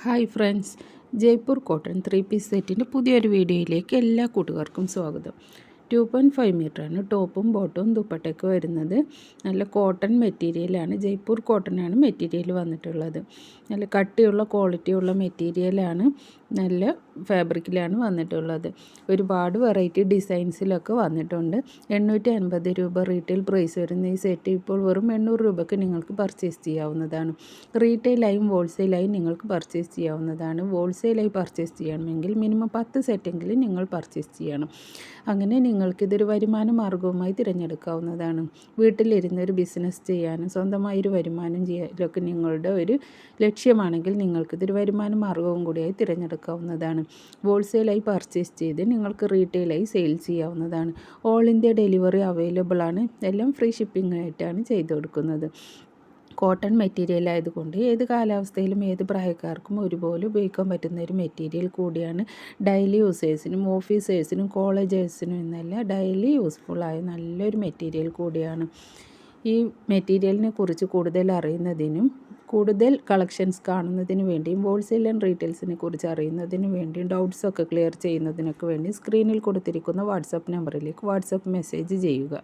Hi friends Jaipur cotton three piece സെറ്റിന്റെ പുതിയൊരു വീഡിയോയിലേക്ക് എല്ലാ കൂട്ടുകാർക്കും സ്വാഗതം. ടു പോയിന്റ് ഫൈവ് മീറ്ററാണ് ടോപ്പും ബോട്ടവും ദുപ്പട്ടയൊക്കെ വരുന്നത്. നല്ല കോട്ടൺ മെറ്റീരിയലാണ് ജയ്പൂർ കോട്ടനാണ് മെറ്റീരിയൽ വന്നിട്ടുള്ളത്. നല്ല കട്ടിയുള്ള ക്വാളിറ്റിയുള്ള മെറ്റീരിയലാണ്. നല്ല ഫാബ്രിക്കിലാണ് വന്നിട്ടുള്ളത്. ഒരുപാട് വെറൈറ്റി ഡിസൈൻസിലൊക്കെ വന്നിട്ടുണ്ട്. എണ്ണൂറ്റി അൻപത് രൂപ റീറ്റെയിൽ പ്രൈസ് വരുന്ന ഈ സെറ്റ് ഇപ്പോൾ വെറും എണ്ണൂറ് രൂപയ്ക്ക് നിങ്ങൾക്ക് പർച്ചേസ് ചെയ്യാവുന്നതാണ്. റീറ്റെയിലായും ഹോൾസെയിലായും നിങ്ങൾക്ക് പർച്ചേസ് ചെയ്യാവുന്നതാണ്. ഹോൾസെയിലായി പർച്ചേസ് ചെയ്യണമെങ്കിൽ മിനിമം പത്ത് സെറ്റെങ്കിലും നിങ്ങൾ പർച്ചേസ് ചെയ്യണം. അങ്ങനെ നിങ്ങൾക്കിതൊരു വരുമാന മാർഗവുമായി തിരഞ്ഞെടുക്കാവുന്നതാണ്. വീട്ടിലിരുന്ന് ഒരു ബിസിനസ് ചെയ്യാനും സ്വന്തമായി ഒരു വരുമാനം ചെയ്യാനൊക്കെ നിങ്ങളുടെ ഒരു ലക്ഷ്യമാണെങ്കിൽ നിങ്ങൾക്കിതൊരു വരുമാന മാർഗവും കൂടിയായി തിരഞ്ഞെടുക്കാവുന്നതാണ്. ഹോൾസെയിലായി പർച്ചേസ് ചെയ്ത് നിങ്ങൾക്ക് റീറ്റെയിലായി സെയിൽ ചെയ്യാവുന്നതാണ്. ഓൾ ഇന്ത്യ ഡെലിവറി അവൈലബിൾ ആണ്. എല്ലാം ഫ്രീ ഷിപ്പിംഗ് ആയിട്ടാണ് ചെയ്തു കൊടുക്കുന്നത്. കോട്ടൺ മെറ്റീരിയൽ ആയതുകൊണ്ട് ഏത് കാലാവസ്ഥയിലും ഏത് പ്രായക്കാർക്കും ഒരുപോലെ ഉപയോഗിക്കാൻ പറ്റുന്ന ഒരു മെറ്റീരിയൽ കൂടിയാണ് ഡെയിലി യൂസേഴ്സിനും ഓഫീസേഴ്സിനും കോളേജേഴ്സിനും എന്നല്ല ഡെയിലി യൂസ്ഫുള്ളായ നല്ലൊരു മെറ്റീരിയൽ കൂടിയാണ്. ഈ മെറ്റീരിയലിനെ കുറിച്ച് കൂടുതൽ അറിയുന്നതിനും കൂടുതൽ കളക്ഷൻസ് കാണുന്നതിന് വേണ്ടിയും ഹോൾസെയിൽ ആൻഡ് റീറ്റെയിൽസിനെ കുറിച്ച് അറിയുന്നതിന് വേണ്ടിയും ഡൗട്ട്സൊക്കെ ക്ലിയർ ചെയ്യുന്നതിനൊക്കെ വേണ്ടി സ്ക്രീനിൽ കൊടുത്തിരിക്കുന്ന വാട്സപ്പ് നമ്പറിലേക്ക് വാട്സപ്പ് മെസ്സേജ് ചെയ്യുക.